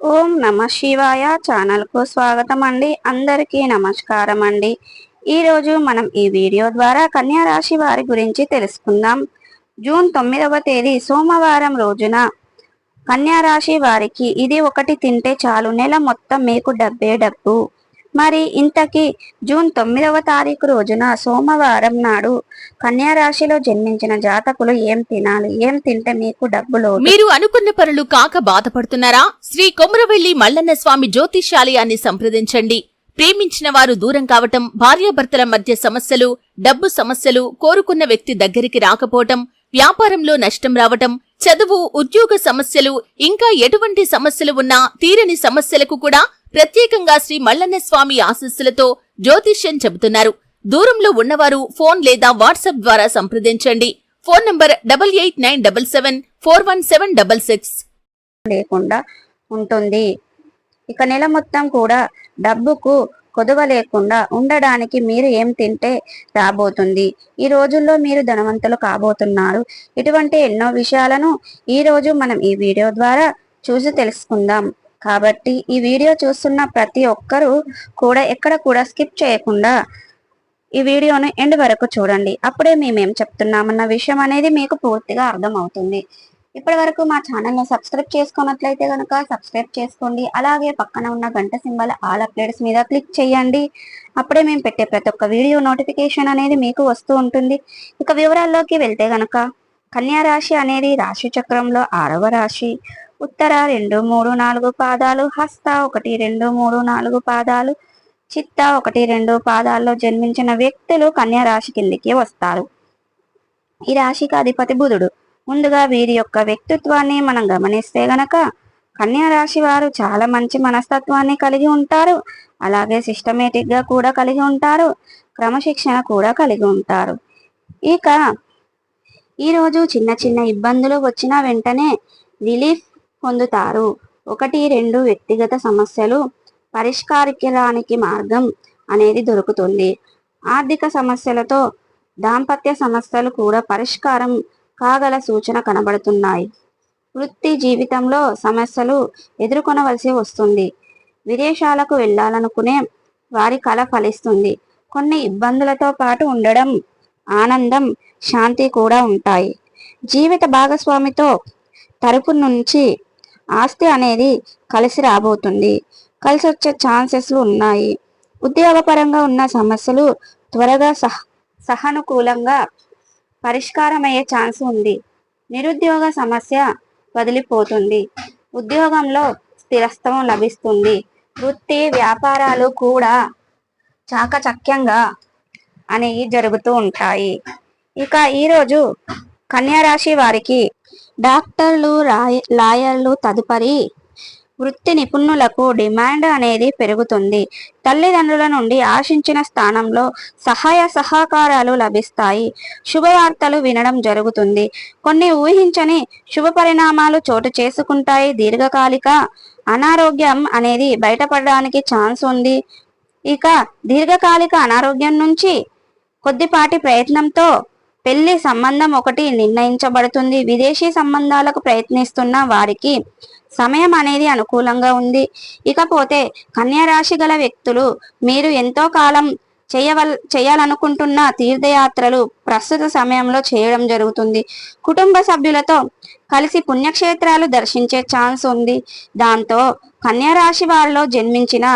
ఓం నమ శివాయ ఛానల్కు స్వాగతం అండి అందరికీ నమస్కారం అండి ఈరోజు మనం ఈ వీడియో ద్వారా కన్యా రాశి వారి గురించి తెలుసుకుందాం. జూన్ తొమ్మిదవ తేదీ సోమవారం రోజున కన్యా రాశి వారికి ఇది ఒకటి తింటే చాలు నెల మొత్తం మీకు డబ్బే డబ్బు. మరి ఇంతకీ జూన్ తొమ్మిదవ తారీఖు రోజున సోమవారం నాడు కన్యా రాశిలో జన్మించిన జాతకులు ఏం తినాలి? ఏం తింటే మీకు డబ్బులు మీరు అనుకున్న పనులు కాక బాధపడుతున్నారా? శ్రీ కొమరవెల్లి మల్లన్న స్వామి జ్యోతిషాలయాన్ని సంప్రదించండి. ప్రేమించిన వారు దూరం కావటం భార్యాభర్తల మధ్య సమస్యలు డబ్బు సమస్యలు కోరుకున్న వ్యక్తి దగ్గరికి రాకపోవటం వ్యాపారంలో నష్టం రావటం చదువు ఉద్యోగ సమస్యలు ఇంకా ఎటువంటి సమస్యలు ఉన్నా తీరని సమస్యలకు కూడా ప్రత్యేకంగా శ్రీ మల్లన్న స్వామి ఆశస్సులతో జ్యోతిష్యం చెబుతున్నారు. దూరంలో ఉన్నవారు ఫోన్ లేదా వాట్సాప్ ద్వారా సంప్రదించండి. Phone number double eight nine double seven four one seven double six. లేకుండా ఉంటుంది. ఇక నెల మొత్తం కూడా డబ్బుకు కొదవ లేకుండా ఉండడానికి మీరు ఏం తింటే రాబోతుంది. ఈ రోజుల్లో మీరు ధనవంతులు కాబోతున్నారు. ఇటువంటి ఎన్నో విషయాలను ఈ రోజు మనం ఈ వీడియో ద్వారా చూసి తెలుసుకుందాం. కాబట్టి ఈ వీడియో చూస్తున్న ప్రతి ఒక్కరూ కూడా ఎక్కడ కూడా స్కిప్ చేయకుండా ఈ వీడియోను ఎండ్ వరకు చూడండి. అప్పుడే మేమేం చెప్తున్నామన్న విషయం అనేది మీకు పూర్తిగా అర్థమవుతుంది. ఇప్పటి వరకు మా ఛానల్ని సబ్స్క్రైబ్ చేసుకున్నట్లయితే కనుక సబ్స్క్రైబ్ చేసుకోండి. అలాగే పక్కన ఉన్న గంట సింబల్ ఆల్ అప్డేట్స్ మీద క్లిక్ చేయండి. అప్పుడే మేము పెట్టే ప్రతి ఒక్క వీడియో నోటిఫికేషన్ అనేది మీకు వస్తూ ఉంటుంది. ఇక వివరాల్లోకి వెళ్తే గనక కన్యా రాశి అనేది రాశి చక్రంలో ఆరవ రాశి. ఉత్తర రెండు మూడు నాలుగు పాదాలు హస్త ఒకటి రెండు మూడు నాలుగు పాదాలు చిత్త ఒకటి రెండు పాదాల్లో జన్మించిన వ్యక్తులు కన్యా రాశి కిందికి వస్తారు. ఈ రాశికి అధిపతి బుధుడు. ముందుగా వీరి యొక్క వ్యక్తిత్వాన్ని మనం గమనిస్తే గనక కన్యా రాశి వారు చాలా మంచి మనస్తత్వాన్ని కలిగి ఉంటారు. అలాగే సిస్టమేటిక్గా కూడా కలిగి ఉంటారు. క్రమశిక్షణ కూడా కలిగి ఉంటారు. ఇక ఈరోజు చిన్న చిన్న ఇబ్బందులు వచ్చిన వెంటనే రిలీఫ్ పొందుతారు. ఒకటి రెండు వ్యక్తిగత సమస్యలు పరిష్కారానికి మార్గం అనేది దొరుకుతుంది. ఆర్థిక సమస్యలతో దాంపత్య సమస్యలు కూడా పరిష్కారం కాగల సూచన కనబడుతున్నాయి. వృత్తి జీవితంలో సమస్యలు ఎదుర్కొనవలసి వస్తుంది. విదేశాలకు వెళ్ళాలనుకునే వారి కళ ఫలిస్తుంది. కొన్ని ఇబ్బందులతో పాటు ఉండడం ఆనందం శాంతి కూడా ఉంటాయి. జీవిత భాగస్వామితో తరపు నుంచి ఆస్తి అనేది కలిసి రాబోతుంది. కలిసి వచ్చే ఛాన్సెస్లు ఉన్నాయి. ఉద్యోగపరంగా ఉన్న సమస్యలు త్వరగా సహ సహానుకూలంగా పరిష్కారమయ్యే ఛాన్స్ ఉంది. నిరుద్యోగ సమస్య వదిలిపోతుంది. ఉద్యోగంలో స్థిరత్వం లభిస్తుంది. వృత్తి వ్యాపారాలు కూడా చాకచక్యంగా అనేవి జరుగుతూ ఉంటాయి. ఇక ఈరోజు కన్యారాశి వారికి డాక్టర్లు రాయ లాయర్లు తదుపరి వృత్తి నిపుణులకు డిమాండ్ అనేది పెరుగుతుంది. తల్లిదండ్రుల నుండి ఆశించిన స్థానంలో సహాయ సహకారాలు లభిస్తాయి. శుభవార్తలు వినడం జరుగుతుంది. కొన్ని ఊహించని శుభ పరిణామాలు చోటు చేసుకుంటాయి. దీర్ఘకాలిక అనారోగ్యం అనేది బయటపడడానికి ఛాన్స్ ఉంది. ఇక దీర్ఘకాలిక అనారోగ్యం నుంచి కొద్దిపాటి ప్రయత్నంతో పెళ్ళి సంబంధం ఒకటి నిర్ణయించబడుతుంది. విదేశీ సంబంధాలకు ప్రయత్నిస్తున్న వారికి సమయం అనేది అనుకూలంగా ఉంది. ఇకపోతే కన్యారాశి గల వ్యక్తులు మీరు ఎంతో కాలం చేయవల్ చేయాలనుకుంటున్న తీర్థయాత్రలు ప్రస్తుత సమయంలో చేయడం జరుగుతుంది. కుటుంబ సభ్యులతో కలిసి పుణ్యక్షేత్రాలు దర్శించే ఛాన్స్ ఉంది. దాంతో కన్యారాశి వారిలో జన్మించిన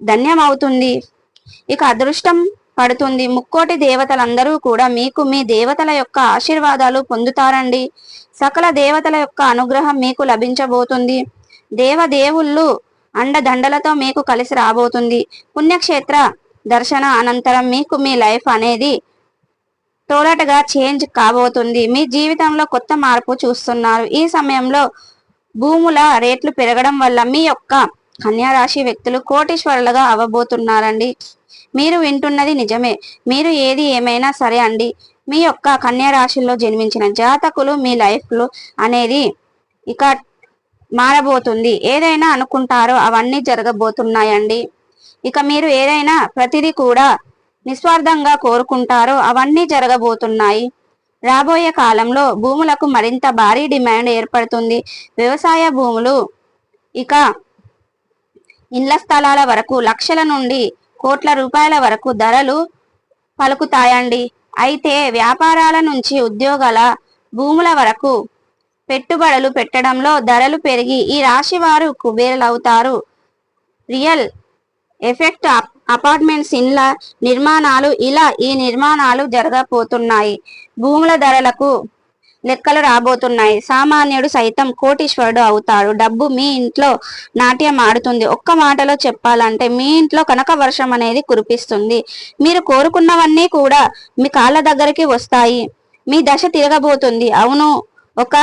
ధన్యమవుతుంది. ఇక అదృష్టం పడుతుంది. ముక్కోటి దేవతలందరూ కూడా మీకు మీ దేవతల యొక్క ఆశీర్వాదాలు పొందుతారండి. సకల దేవతల యొక్క అనుగ్రహం మీకు లభించబోతుంది. దేవదేవుళ్ళు అండదండలతో మీకు కలిసి రాబోతుంది. పుణ్యక్షేత్ర దర్శన అనంతరం మీకు మీ లైఫ్ అనేది తోలటగా చేంజ్ కాబోతుంది. మీ జీవితంలో కొత్త మార్పు చూస్తున్నారు. ఈ సమయంలో భూముల రేట్లు పెరగడం వల్ల మీ యొక్క కన్యారాశి వ్యక్తులు కోటీశ్వరులుగా అవ్వబోతున్నారండి మీరు వింటున్నది నిజమే. మీరు ఏది ఏమైనా సరే అండి. మీ యొక్క కన్యారాశిలో జన్మించిన జాతకులు మీ లైఫ్లు అనేది ఇక మారబోతుంది. ఏదైనా అనుకుంటారో అవన్నీ జరగబోతున్నాయండి. ఇక మీరు ఏదైనా ప్రతిదీ కూడా నిస్వార్థంగా కోరుకుంటారో అవన్నీ జరగబోతున్నాయి. రాబోయే కాలంలో భూములకు మరింత భారీ డిమాండ్ ఏర్పడుతుంది. వ్యవసాయ భూములు ఇక ఇళ్ళ స్థలాల వరకు లక్షల నుండి కోట్ల రూపాయల వరకు ధరలు పలుకుతాయండి. అయితే వ్యాపారాల నుంచి ఉద్యోగాల భూముల వరకు పెట్టుబడులు పెట్టడంలో ధరలు పెరిగి ఈ రాశి వారు కుబేరులవుతారు. రియల్ ఎఫెక్ట్ అప్- అపార్ట్మెంట్స్ ఇండ్ల నిర్మాణాలు ఇలా ఈ నిర్మాణాలు జరగబోతున్నాయి. భూముల ధరలకు లెక్కలు రాబోతున్నాయి. సామాన్యుడు సైతం కోటీశ్వరుడు అవుతాడు. డబ్బు మీ ఇంట్లో నాట్యం ఆడుతుంది. ఒక్క మాటలో చెప్పాలంటే మీ ఇంట్లో కనక వర్షం అనేది కురిపిస్తుంది. మీరు కోరుకున్నవన్నీ కూడా మీ కాళ్ళ దగ్గరికి వస్తాయి. మీ దశ తిరగబోతుంది. అవును ఒక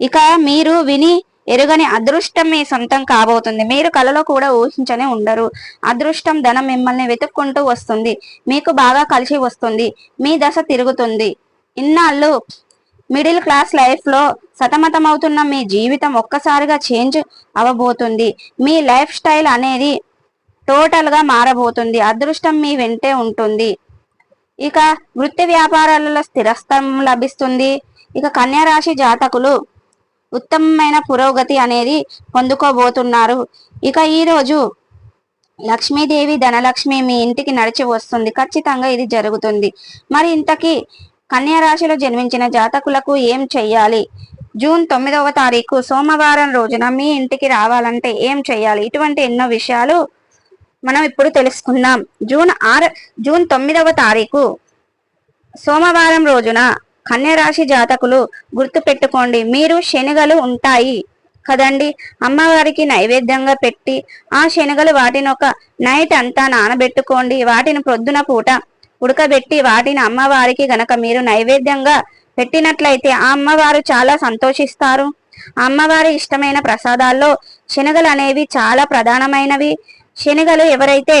ఇక మీరు విని ఎరుగని అదృష్టం మీ సొంతం కాబోతుంది. మీరు కలలో కూడా ఊహించనే ఉండరు. అదృష్టం ధనం మిమ్మల్ని వెతుక్కుంటూ వస్తుంది. మీకు బాగా కలిసి వస్తుంది. మీ దశ తిరుగుతుంది. ఇన్నాళ్ళు మిడిల్ క్లాస్ లైఫ్లో సతమతమవుతున్న మీ జీవితం ఒక్కసారిగా చేంజ్ అవ్వబోతుంది మీ లైఫ్ స్టైల్ అనేది టోటల్గా మారబోతుంది. అదృష్టం మీ వెంటే ఉంటుంది. ఇక వృత్తి వ్యాపారాలలో స్థిరస్థం లభిస్తుంది. ఇక కన్యారాశి జాతకులు ఉత్తమమైన పురోగతి అనేది పొందుకోబోతున్నారు. ఇక ఈరోజు లక్ష్మీదేవి ధనలక్ష్మి మీ ఇంటికి నడిచి వస్తుంది. ఖచ్చితంగా ఇది జరుగుతుంది. మరి ఇంతకీ కన్యా రాశిలో జన్మించిన జాతకులకు ఏం చెయ్యాలి? జూన్ తొమ్మిదవ తారీఖు సోమవారం రోజున మీ ఇంటికి రావాలంటే ఏం చేయాలి ఇటువంటి ఎన్నో విషయాలు మనం ఇప్పుడు తెలుసుకుందాం. జూన్ ఆరు జూన్ తొమ్మిదవ తారీఖు సోమవారం రోజున కన్యరాశి జాతకులు గుర్తు పెట్టుకోండి మీరు శనగలు ఉంటాయి కదండి. అమ్మవారికి నైవేద్యంగా పెట్టి ఆ శనగలు వాటిని ఒక నైట్ అంతా నానబెట్టుకోండి. వాటిని ప్రొద్దున పూట ఉడకబెట్టి వాటిని అమ్మవారికి గనక మీరు నైవేద్యంగా పెట్టినట్లయితే ఆ అమ్మవారు చాలా సంతోషిస్తారు. అమ్మవారి ఇష్టమైన ప్రసాదాల్లో శనగలు అనేవి చాలా ప్రధానమైనవి. శనగలు ఎవరైతే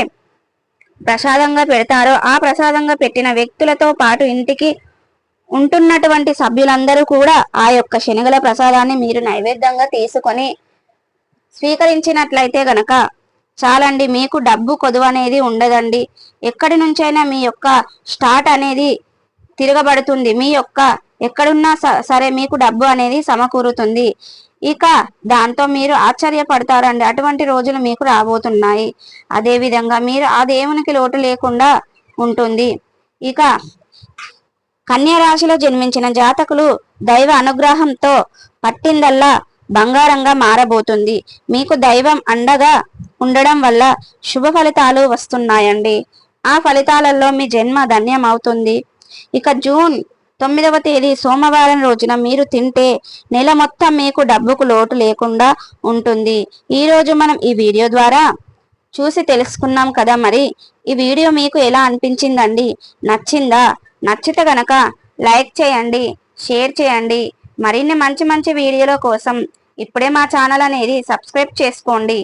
ప్రసాదంగా పెడతారో ఆ ప్రసాదంగా పెట్టిన వ్యక్తులతో పాటు ఇంటికి ఉంటున్నటువంటి సభ్యులందరూ కూడా ఆ యొక్క శనగల ప్రసాదాన్ని మీరు నైవేద్యంగా తీసుకొని స్వీకరించినట్లయితే గనక చాలండి మీకు డబ్బు కొదువు అనేది ఉండదండి. ఎక్కడి నుంచైనా మీ యొక్క స్టార్ట్ అనేది తిరగబడుతుంది. మీ యొక్క ఎక్కడున్నా స- సరే మీకు డబ్బు అనేది సమకూరుతుంది. ఇక దాంతో మీరు ఆశ్చర్యపడతారండి. అటువంటి రోజులు మీకు రాబోతున్నాయి. అదేవిధంగా మీరు ఆ దేవునికి లోటు లేకుండా ఉంటుంది. ఇక కన్యా రాశిలో జన్మించిన జాతకులు దైవ అనుగ్రహంతో పట్టిందల్లా బంగారంగా మారబోతుంది. మీకు దైవం అండగా ఉండడం వల్ల శుభ ఫలితాలు వస్తున్నాయండి. ఆ ఫలితాలలో మీ జన్మ ధన్యం అవుతుంది ఇక జూన్ తొమ్మిదవ తేదీ సోమవారం రోజున మీరు తింటే నెల మొత్తం మీకు డబ్బుకు లోటు లేకుండా ఉంటుంది. ఈరోజు మనం ఈ వీడియో ద్వారా చూసి తెలుసుకున్నాం కదా మరి. ఈ వీడియో మీకు ఎలా అనిపించిందండి? నచ్చిందా? నచ్చితే గనక లైక్ చేయండి షేర్ చేయండి. మరిన్ని మంచి మంచి వీడియోల కోసం ఇప్పుడే మా ఛానల్ అనేది సబ్స్క్రైబ్ చేసుకోండి.